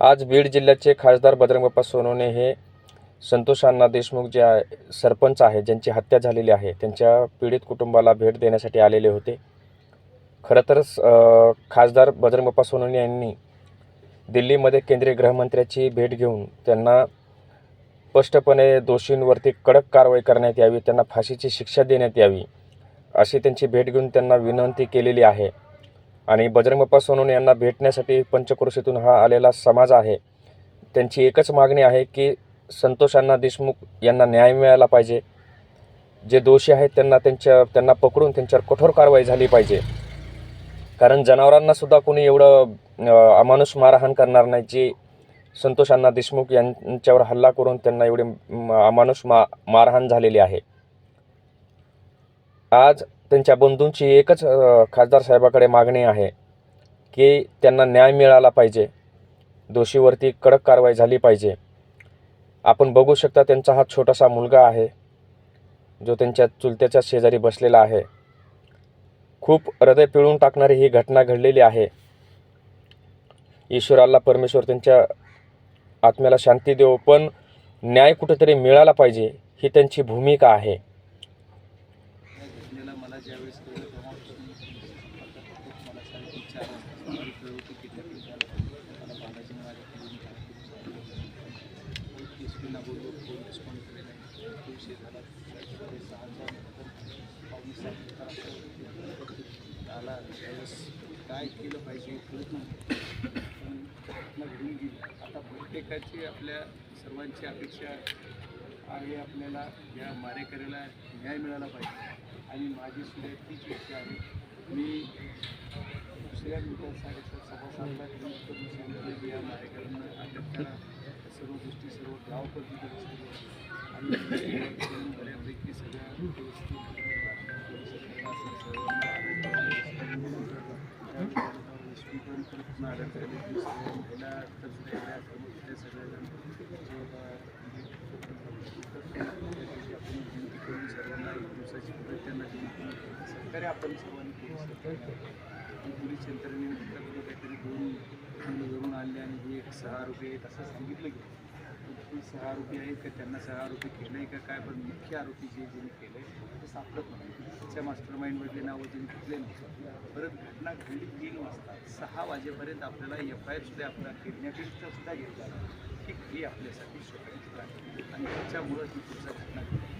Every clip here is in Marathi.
आज बीड जिल्ह्याचे खासदार बजरंगबाप्पा सोनवणे हे संतोष अण्णा देशमुख जे आहे सरपंच आहे ज्यांची हत्या झालेली आहे त्यांच्या पीडित कुटुंबाला भेट देण्यासाठी आलेले होते. खरं तर खासदार बजरंगबाप्पा सोनवणे यांनी दिल्लीमध्ये केंद्रीय गृहमंत्र्याची भेट घेऊन त्यांना स्पष्टपणे दोषींवरती कडक कारवाई करण्यात यावी त्यांना फाशीची शिक्षा देण्यात यावी अशी त्यांची भेट घेऊन त्यांना विनंती केलेली आहे. आणि बजरंग बाप्पा सोनवणे यांना भेटण्यासाठी पंचक्रोशीतून हा आलेला समाज आहे. त्यांची एकच मागणी आहे की संतोष अण्णा देशमुख यांना न्याय मिळाला पाहिजे. जे दोषी आहेत त्यांना त्यांच्या त्यांना पकडून त्यांच्यावर कठोर कारवाई झाली पाहिजे. कारण जनावरांना सुद्धा कोणी एवढं अमानुष मारहाण करणार नाही. जे संतोष अण्णा देशमुख यांच्यावर हल्ला करून त्यांना एवढे अमानुष मा मारहाण झालेली आहे. आज त्यांच्या बंधूंची एकच खासदार साहेबाकडे मागणी आहे की त्यांना न्याय मिळाला पाहिजे. दोषीवरती कडक कारवाई झाली पाहिजे. आपण बघू शकता त्यांचा हा छोटासा मुलगा आहे जो त्यांच्या चुलत्याच्या शेजारी बसलेला आहे. खूप हृदय पिळून टाकणारी ही घटना घडलेली आहे. ईश्वराला परमेश्वर त्यांच्या आत्म्याला शांती देव पण न्याय कुठेतरी मिळाला पाहिजे ही त्यांची भूमिका आहे या घटनेला मला ज्यावेळेस कळलं तेव्हापासून आता मला साडेतीन चार वाजता सकाळी कळलं की किडनॅपिंग झालं मला बालाजीने माझ्या केली एस पीला बोललो फोन रिस्पॉन्ड केलेला आहे तो विषय झाला साडे सहाच्या नंतर पावणे सात आला त्यावेळेस काय केलं पाहिजे कळत घडून गेली. आता प्रत्येकाची आपल्या सर्वांची अपेक्षा आहे आपल्याला या मारेकऱ्याला न्याय मिळाला पाहिजे. आणि माझी सुद्धा तीच इच्छा आहे. मी दुसऱ्या विधानसभेच्या साडेसात सव्वा सांगितलं की या मारेकऱ्यांना अटक करा. सर्व गोष्टी सर्व गाव पद्धतीने आणि बऱ्यापैकी सगळ्या गोष्टी सर्वांना एक दिवसाची त्यांना सरकारी आपण आणले आणि सहा रुपये असं सांगितलं ते सहा आरोपी आहेत का? त्यांना सहा आरोपी केलं आहे का? काय पण मुख्य आरोपी जे ज्यांनी केलं आहे ते सापडत नाही. त्याच्या मास्टर माइंडमधले नावं ज्यांनी घेतले नाही. परत घटना घडली तीन वाजता सहा वाजेपर्यंत आपल्याला एफ आय आर सुद्धा आपला किडनॅपिंगचा सुद्धा घेतला की ही आपल्यासाठी स्वतंत्र आहे आणि त्याच्यामुळं ही पुढचा घटना घडली.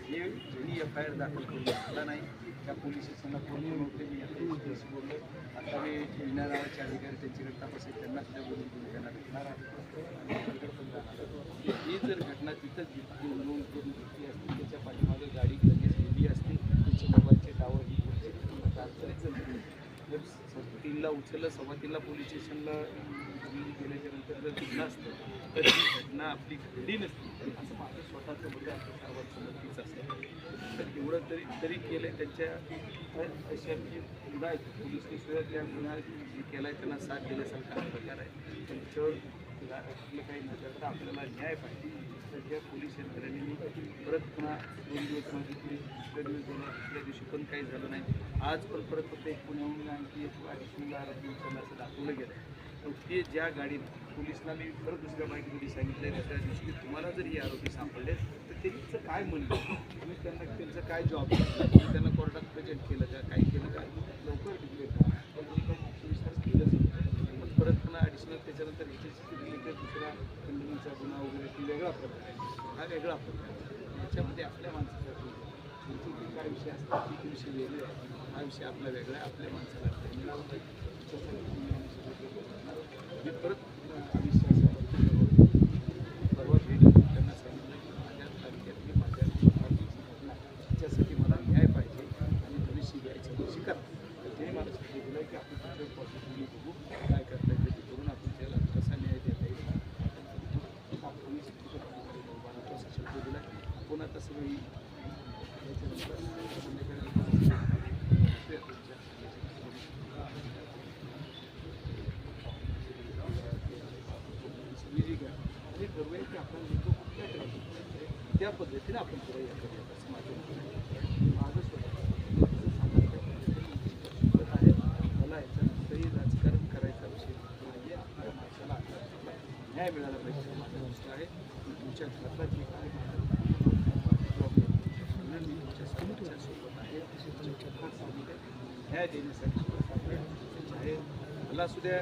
हे ज्यांनी एफ आय आर दाखल करून झाला नाही. त्या पोलीस स्टेशनला फोन करून होते मी आता बोललो. आता मी मीना नावाचे अधिकारी त्यांच्याकडे तपास आहे त्यांना सुद्धा बोलून घेऊन त्यांना भेटणार आहे. ही जर घटना तिथंच घेतली नोंद करून घेतली असती त्याच्या पाठीमागे गाडी लगेच गेली असती त्याचे मोबाईलचे टावर ही गोष्ट तीनला उचललं सव्वा तीनला पोलीस स्टेशनला कमी गेल्याच्यानंतर जर घडलं असतं तर ही घटना आपली घडली नसती. असं माझं स्वतःचं मत आहे सर्वात समर्थीच असतं. तर एवढं तरी तरी केलं आहे त्यांच्या अशा की गुन्हा आहेत पोलिसने सुद्धा त्या गुन्हा जे केला आहे त्यांना साथ दिल्यासारखा हा प्रकार आहे. त्यांच्यावर गा- आपलं काही नसलं तर आपल्याला न्याय पाहिजे. तर त्या पोलीस यंत्रणेने परत पुन्हा दोन दिवस मागितले दुसऱ्या दिवस झाला. दुसऱ्या दिवशी पण काही झालं नाही. आज पण परत फक्त एक पुण्याहून आणखी एक अडीचशे आरोपी उचलला असं दाखवलं गेलं आहे पण ते ज्या गाडीत पोलिसला मी परत दुसऱ्या माहितीमध्ये सांगितलं त्या दिवशी की तुम्हाला जर हे आरोपी सापडले तर त्यांचं काय म्हणलं तुम्ही त्यांना त्यांचं काय जॉब तुम्ही त्यांना कोर्टात प्रेझेंट केलं का? काय केलं का? लवकर डिक्लेअर करा पण तुम्ही काही चोवीस केलंच मग परत पुन्हा ॲडिशनल त्याच्यानंतर ह्याच्याशी रिलेटेड दुसरा खंडणीचा गुन्हा वगैरे ती वेगळा प्रकार आहे. हा वेगळा प्रकार आहे. याच्यामध्ये आपल्या माणसाचा काय विषय असतात ते विषय वेगळे हा विषय आपला वेगळा आहे. आपल्या माणसाला न्याय मिळाला पाहिजे त्याच्यासाठी तुम्ही आम्ही सगळं केलं करणार आहोत. मी परत सांगितलं की मला न्याय पाहिजे आणि तर मला सांगितलं की आपण बघू काय करता करून आपण त्याला कसा न्याय देता येईल. आपण की आपण नेमकं कुठल्या त्या पद्धतीने आपण पुढे या असं माझं आहे. माझं स्वतः आहे. मला याच्यानंतरही राजकारण करायचा विषय नाही आहे आपल्या माणसाला आत्महत्या न्याय मिळाला पाहिजे. माझा आहे. तुमच्या घरातला जे काय म्हणून मी तुमच्या सर्वांच्या सोबत आहे. तुमच्या न्याय देण्यासाठी सुद्धा आहे. मला सुद्धा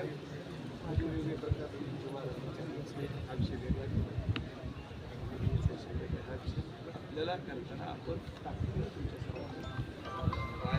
आपल्याला करताना आपण ताकदीनं तुमच्या सर्वांना पाय